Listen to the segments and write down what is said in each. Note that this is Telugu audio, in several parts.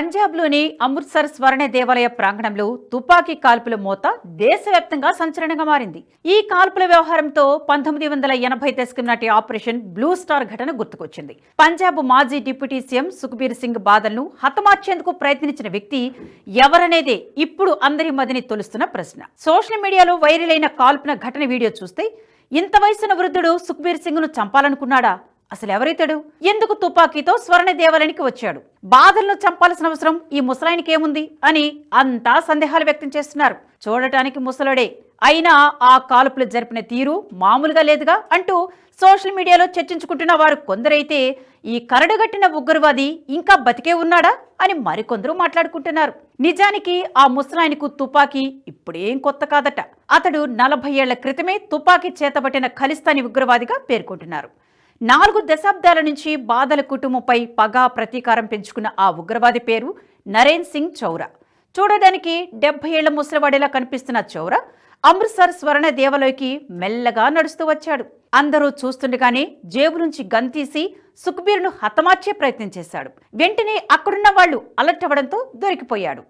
పంజాబ్లోని అమృత్సర్ స్వర్ణ దేవాలయ ప్రాంగణంలో తుపాకీ కాల్పుల మోత దేశవ్యాప్తంగా సంచలనంగా మారింది. ఈ కాల్పుల వ్యవహారంతో పంతొమ్మిది వందల ఎనభై దశకం నాటి ఆపరేషన్ బ్లూ స్టార్ ఘటన గుర్తుకొచ్చింది. పంజాబ్ మాజీ డిప్యూటీ సీఎం సుఖ్బీర్ సింగ్ బాదల్ను హతమార్చేందుకు ప్రయత్నించిన వ్యక్తి ఎవరనేదే ఇప్పుడు అందరి మదిని తొలుస్తున్న ప్రశ్న. సోషల్ మీడియాలో వైరల్ అయిన కాల్పున ఘటన వీడియో చూస్తే ఇంత వయసున్న వృద్ధుడు సుఖ్బీర్ సింగ్ను చంపాలనుకున్నాడా? అసలు ఎవరైతాడు ఎందుకు తుపాకీతో స్వర్ణ దేవాలయానికి వచ్చాడు? బాధలను చంపాల్సిన అవసరం ఈ ముసలాయనికి ఏముంది అని అంతా సందేహాలు వ్యక్తం చేస్తున్నారు. చూడటానికి ముసలుడే. అయినా ఆ కాల్పులు జరిపిన తీరు మామూలుగా లేదుగా అంటూ సోషల్ మీడియాలో చర్చించుకుంటున్న వారు కొందరైతే ఈ కరడుగట్టిన ఉగ్రవాది ఇంకా బతికే ఉన్నాడా? అని మరికొందరు మాట్లాడుకుంటున్నారు. నిజానికి ఆ ముసలాయనకు తుపాకీ ఇప్పుడేం కొత్త కాదట. అతడు నలభై ఏళ్ళ క్రితమే తుపాకీ చేతబట్టిన ఖలిస్తానీ ఉగ్రవాదిగా పేర్కొంటున్నారు. నాలుగు దశాబ్దాల నుంచి బాదల కుటుంబంపై పగ ప్రతీకారం పెంచుకున్న ఆ ఉగ్రవాది పేరు నరేన్ సింగ్ చౌరా. చూడడానికి డెబ్బై ఏళ్ళ ముసలివాడిలా కనిపిస్తున్న చౌరా అమృత్సర్ స్వర్ణ దేవాలయకి మెల్లగా నడుస్తూ వచ్చాడు. అందరూ చూస్తుండగానే జేబు నుంచి గన్ తీసి సుఖ్బీర్ను హతమార్చే ప్రయత్నం చేశాడు. వెంటనే అక్కడున్న వాళ్ళు అలర్ట్ అవ్వడంతో దొరికిపోయాడు.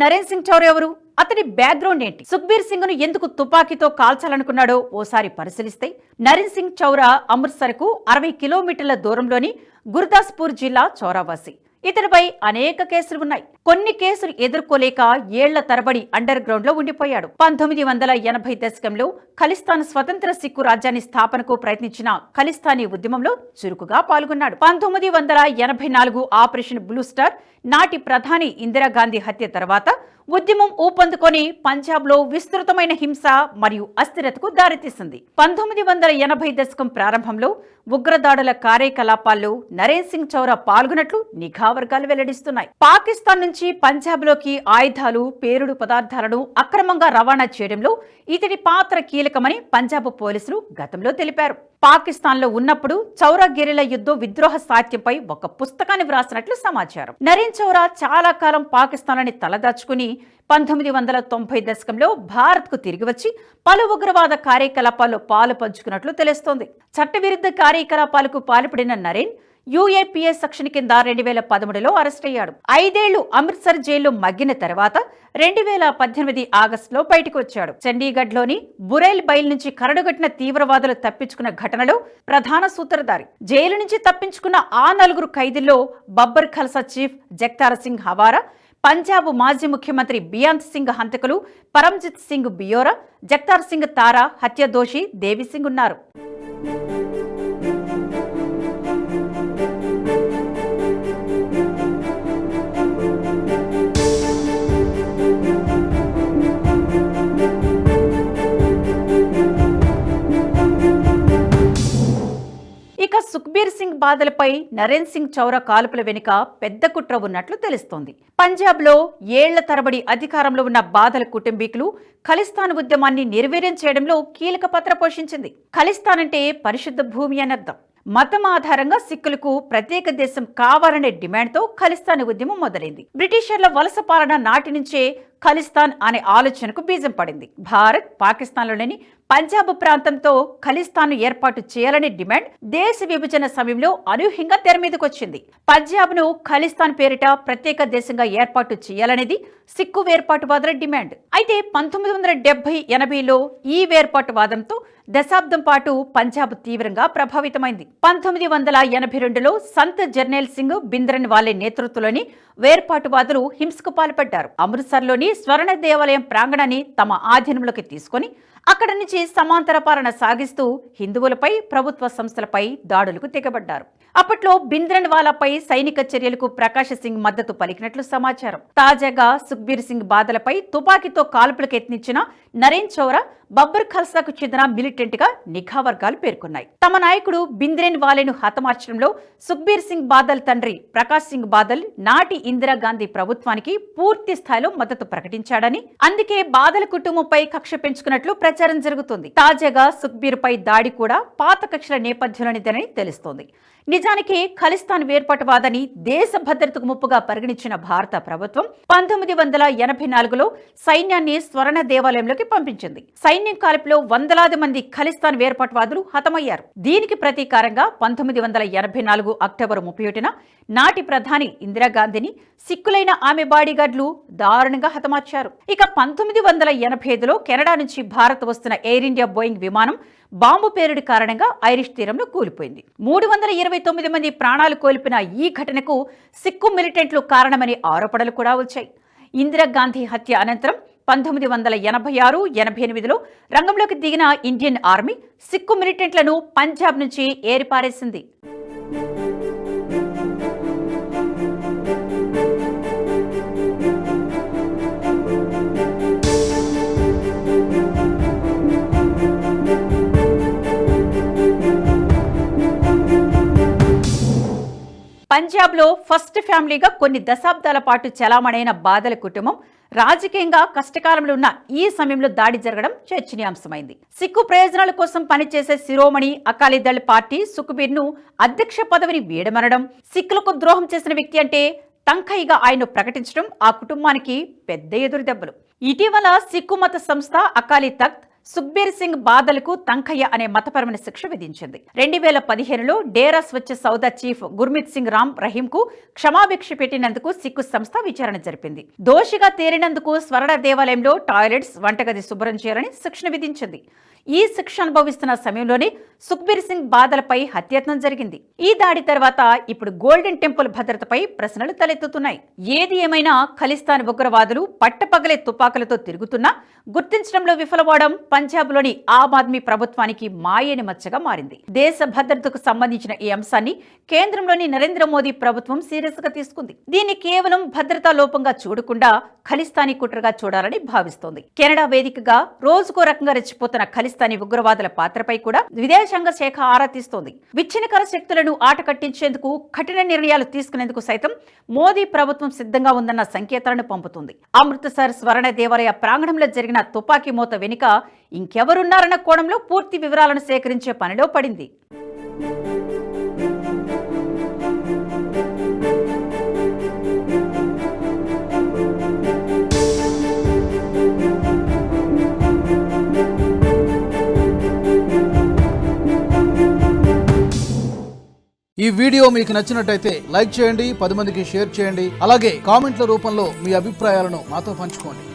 నరేన్ సింగ్ చౌర్ ఎవరు? అతని బ్యాక్గ్రౌండ్ ఏంటి? సుఖ్బీర్ సింగ్ను ఎందుకు తుపాకీతో కాల్చాలనుకున్నాడో ఓసారి పరిశీలిస్తే నరేన్ సింగ్ చౌరా అమృత్సర్కు అరవై కిలోమీటర్ల దూరంలోని గుర్దాస్పూర్ జిల్లా చౌరావాసి. ఇతడిపై అనేక కేసులు ఉన్నాయి. కొన్ని కేసులు ఎదుర్కోలేక ఏళ్ళ తరబడి అండర్ గ్రౌండ్లో ఉండిపోయాడు. పంతొమ్మిది వందల ఎనభై దశకంలో ఖలిస్తాన్ స్వతంత్ర సిక్కు రాజ్యాన్ని స్థాపనకు ప్రయత్నించిన ఖలిస్తానీ ఉద్యమంలో చురుకుగా పాల్గొన్నాడు. పంతొమ్మిది వందల ఎనభై నాలుగు ఆపరేషన్ బ్లూ స్టార్ నాటి ప్రధాని ఇందిరాగాంధీ హత్య తర్వాత ఉద్యమం ఊపందుకొని పంజాబ్లో విస్తృతమైన హింస మరియు అస్థిరతకు దారితీసింది. పంతొమ్మిది వందల ఎనభై దశకం ప్రారంభంలో ఉగ్రదాడుల కార్యకలాపాల్లో నరేన్ సింగ్ చౌరా పాల్గొన్నట్లు నిఘా వర్గాలు వెల్లడిస్తున్నాయి. పాకిస్తాన్ నుంచి పంజాబ్లోకి ఆయుధాలు పేరుడు పదార్థాలను అక్రమంగా రవాణా చేయడంలో ఇతడి పాత్ర కీలకమని పంజాబ్ పోలీసులు గతంలో తెలిపారు. పాకిస్తాన్లో ఉన్నప్పుడు చౌరా గెరిల యుద్ధం విద్రోహ సాహిత్యంపై ఒక పుస్తకాన్ని వ్రాసినట్లు సమాచారం. నరేన్ చౌరా చాలా కాలం పాకిస్తాన్లోని తలదాచుకుని పంతొమ్మిది వందల తొంభై దశకంలో భారత్కు తిరిగి వచ్చి పలు ఉగ్రవాద కార్యకలాపాల్లో పాలు పంచుకున్నట్లు తెలుస్తోంది. చట్టవిరుద్ధ కార్యకలాపాలకు పాల్పడిన నరేన్ యూఏపీఏ సెక్షన్ కింద రెండు వేల పదమూడులో అరెస్ట్ అయ్యాడు ఐదేళ్ళు అమృత్సర్ జైల్లో మగ్గిన తర్వాత రెండు వేల పద్దెనిమిది ఆగస్టులో బయటకు వచ్చాడు చండీగఢ్లోని బురైల్ బైల్ నుంచి కరడుగట్టిన తీవ్రవాదులు తప్పించుకున్న ఘటనలో ప్రధాన సూత్రధారి. జైలు నుంచి తప్పించుకున్న ఆ నలుగురు ఖైదీల్లో బబ్బర్ ఖల్సా చీఫ్ జగ్తార్ సింగ్ హవారా పంజాబ్ మాజీ ముఖ్యమంత్రి బియాంత్ సింగ్ హంతకులు పరంజిత్ సింగ్ బియోరా జగ్తార్ సింగ్ తారా హత్య దోషి దేవి సింగ్ ఉన్నారు. సుఖ్బీర్ సింగ్ బాధలపై నరేన్ సింగ్ చౌరా కాల్పుల వెనుక పెద్ద కుట్ర ఉన్నట్లు తెలుస్తోంది. పంజాబ్లో ఏళ్ళ తరబడి అధికారంలో ఉన్న బాధల కుటుంబీకులు ఖలిస్తాన్ ఉద్యమాన్ని నిర్వీర్యం చేయడంలో కీలక పాత్ర పోషించింది. ఖలిస్తాన్ అంటే పరిశుద్ధ భూమి అని అర్థం. మతం ఆధారంగా సిక్కులకు ప్రత్యేక దేశం కావాలనే డిమాండ్తో ఖలిస్తాన్ ఉద్యమం మొదలైంది. బ్రిటిషర్ల వలస పాలన నాటి నుంచే ఖలిస్తాన్ అనే ఆలోచనకు బీజం పడింది. భారత్ పాకిస్తాన్లోని పంజాబ్ ప్రాంతంతో ఖలిస్తాన్ ఏర్పాటు చేయాలనే డిమాండ్ దేశ విభజన సమయంలో అనూహ్యంగా తెర మీదకొచ్చింది. పంజాబ్ను ఖలిస్తాన్ పేరిట ప్రత్యేక దేశంగా ఏర్పాటు చేయాలనేది సిక్కు వేర్పాటువాదుల డిమాండ్. అయితే పంతొమ్మిది వందల డెబ్బై ఎనభైలో ఈ వేర్పాటువాదంతో దశాబ్దం పాటు పంజాబ్ తీవ్రంగా ప్రభావితమైంది. పంతొమ్మిది వందల ఎనభై రెండులో సంత్ జర్నైల్ సింగ్ బింద్రన్ వాలే నేతృత్వంలోని వేర్పాటువాదులు హింసకు పాల్పడ్డారు. అమృత్సర్లోని స్వర్ణ దేవాలయం ప్రాంగణాన్ని తమ ఆధీనంలోకి తీసుకొని అక్కడి నుంచి సమాంతర పాలన సాగిస్తూ హిందువులపై ప్రభుత్వ సంస్థలపై దాడులకు తెగబడ్డారు. అప్పట్లో బింద్రన్ వాలాపై సైనిక చర్యలకు ప్రకాష్ సింగ్ మద్దతు పలికినట్లు సమాచారం. తాజాగా సుఖ్బీర్ సింగ్ బాధలపై తుపాకీతో కాల్పులకు యత్నించిన నరేన్ చౌరా బబ్బర్ ఖల్సాకు చెందిన మిలిటెంట్గా నిఘా వర్గాలు పేర్కొన్నాయి. తమ నాయకుడు బింద్రెన్ వాలేను హతమార్చడంలో సుఖ్బీర్ సింగ్ బాదల్ తండ్రి ప్రకాష్ సింగ్ బాదల్ నాటి ఇందిరాగాంధీ ప్రభుత్వానికి పూర్తి స్థాయిలో మద్దతు ప్రకటించాడని అందుకే బాదల కుటుంబంపై కక్ష పెంచుకున్నట్లు ప్రచారం జరుగుతుంది. తాజాగా సుఖ్బీర్ పై దాడి కూడా పాత కక్షల నేపథ్యంలోనిదని తెలుస్తోంది. నిజానికి ఖలిస్తాన్ వేర్పాటువాదని దేశ భద్రతకు ముప్పుగా పరిగణించిన భారత ప్రభుత్వం పంతొమ్మిది వందల ఎనభై నాలుగులో సైన్యాన్ని స్వర్ణ దేవాలయంలోకి పంపించింది. సైన్యం కాల్పులో వందలాది మంది ఖలిస్తాన్ వేర్పాటువాదులు హతమయ్యారు. దీనికి ప్రతీకారంగా పంతొమ్మిది వందల ఎనభై నాలుగు అక్టోబర్ ముప్పై ఒకటిన నాటి ప్రధాని ఇందిరాగాంధీని సిక్కులైన ఆమె బాడీగార్డులు దారుణంగా హతమార్చారు. ఇక పంతొమ్మిది వందల ఎనభై ఐదులో కెనడా నుంచి భారత్ వస్తున్న ఎయిర్ ఇండియా బోయింగ్ విమానం బాంబు పేరుడి కారణంగా ఐరిష్ తీరంలో కూలిపోయింది. మూడు వందల ఇరవై తొమ్మిది మంది ప్రాణాలు కోల్పోయిన ఈ ఘటనకు సిక్కు మిలిటెంట్లు కారణమని ఆరోపణలు కూడా వచ్చాయి ఇందిరాగాంధీ హత్య అనంతరం పంతొమ్మిది వందల ఎనభై ఆరు ఎనభై ఎనిమిదిలో రంగంలోకి దిగిన ఇండియన్ ఆర్మీ సిక్కు మిలిటెంట్లను పంజాబ్ నుంచి ఏరిపారేసింది. పంజాబ్లో ఫస్ట్ ఫ్యామిలీగా కొన్ని దశాబ్దాల పాటు చలామణైన బాదల కుటుంబం రాజకీయంగా కష్టకాలంలో ఉన్న ఈ సమయంలో దాడి జరగడం చర్చనీయాంశమైంది. సిక్కు ప్రయోజనాల కోసం పనిచేసే శిరోమణి అకాలీదళ్ పార్టీ సుఖ్బీర్ను అధ్యక్ష పదవిని వీడమనడం సిక్కులకు ద్రోహం చేసిన వ్యక్తి అంటే తంఖైగా ఆయన్ను ప్రకటించడం ఆ కుటుంబానికి పెద్ద ఎదురు దెబ్బలు. ఇటీవల సిక్కు మత సంస్థ అకాలీ తఖ్త్ సుఖ్బీర్ సింగ్ బాదలకు తంకయ్య అనే మతపరమైన శిక్ష విధించింది. రెండు వేల పదిహేనులో డేరా స్వచ్ఛ సౌదా చీఫ్ గుర్మిత్ సింగ్ రామ్ రహీం కు క్షమాభిక్ష పెట్టినందుకు సిక్కు సంస్థ విచారణ జరిపింది. దోషిగా తేలినందుకు స్వర్ణ దేవాలయంలో టాయిలెట్స్ వంటగది శుభ్రం చేయాలని శిక్షణ విధించింది. ఈ శిక్ష అనుభవిస్తున్న సమయంలోనే సుఖ్బీర్ సింగ్ బాదలపై హత్యత్నం జరిగింది. ఈ దాడి తర్వాత ఇప్పుడు గోల్డెన్ టెంపుల్ భద్రతపై ప్రశ్నలు తలెత్తుతున్నాయి. ఏది ఏమైనా ఖలిస్తాన్ ఉగ్రవాదులు పట్టపగలే తుపాకులతో తిరుగుతున్నా గుర్తించడంలో విఫలవడం పంజాబ్లోని ఆమ్ ఆద్మీ ప్రభుత్వానికి మాయని మచ్చగా మారింది. దేశ భద్రతకు సంబంధించిన ఈ అంశాన్ని కేంద్రంలోని నరేంద్ర మోదీ ప్రభుత్వం సీరియస్గా తీసుకుంది. దీన్ని కేవలం భద్రతా లోపంగా చూడకుండా ఖలిస్తానీ కుట్రగా చూడాలని భావిస్తోంది. కెనడా వేదికగా రోజుకో రకంగా రెచ్చిపోతున్న ఖలిస్తానీ ఉగ్రవాదుల పాత్రపై కూడా విదేశాంగ శాఖ ఆరా తీస్తోంది. విచ్ఛిన్నకర శక్తులను ఆట కట్టించేందుకు కఠిన నిర్ణయాలు తీసుకునేందుకు సైతం మోదీ ప్రభుత్వం సిద్ధంగా ఉందన్న సంకేతాలను పంపుతుంది. అమృత్సర్ స్వర్ణ దేవాలయ ప్రాంగణంలో జరిగిన తుపాకీ మూత వెనుక ఇంకెవరున్నారన్న కోణంలో పూర్తి వివరాలను సేకరించే పనిలో పడింది. ఈ వీడియో మీకు నచ్చినట్టయితే లైక్ చేయండి పది మందికి షేర్ చేయండి అలాగే కామెంట్ల రూపంలో మీ అభిప్రాయాలను మాతో పంచుకోండి.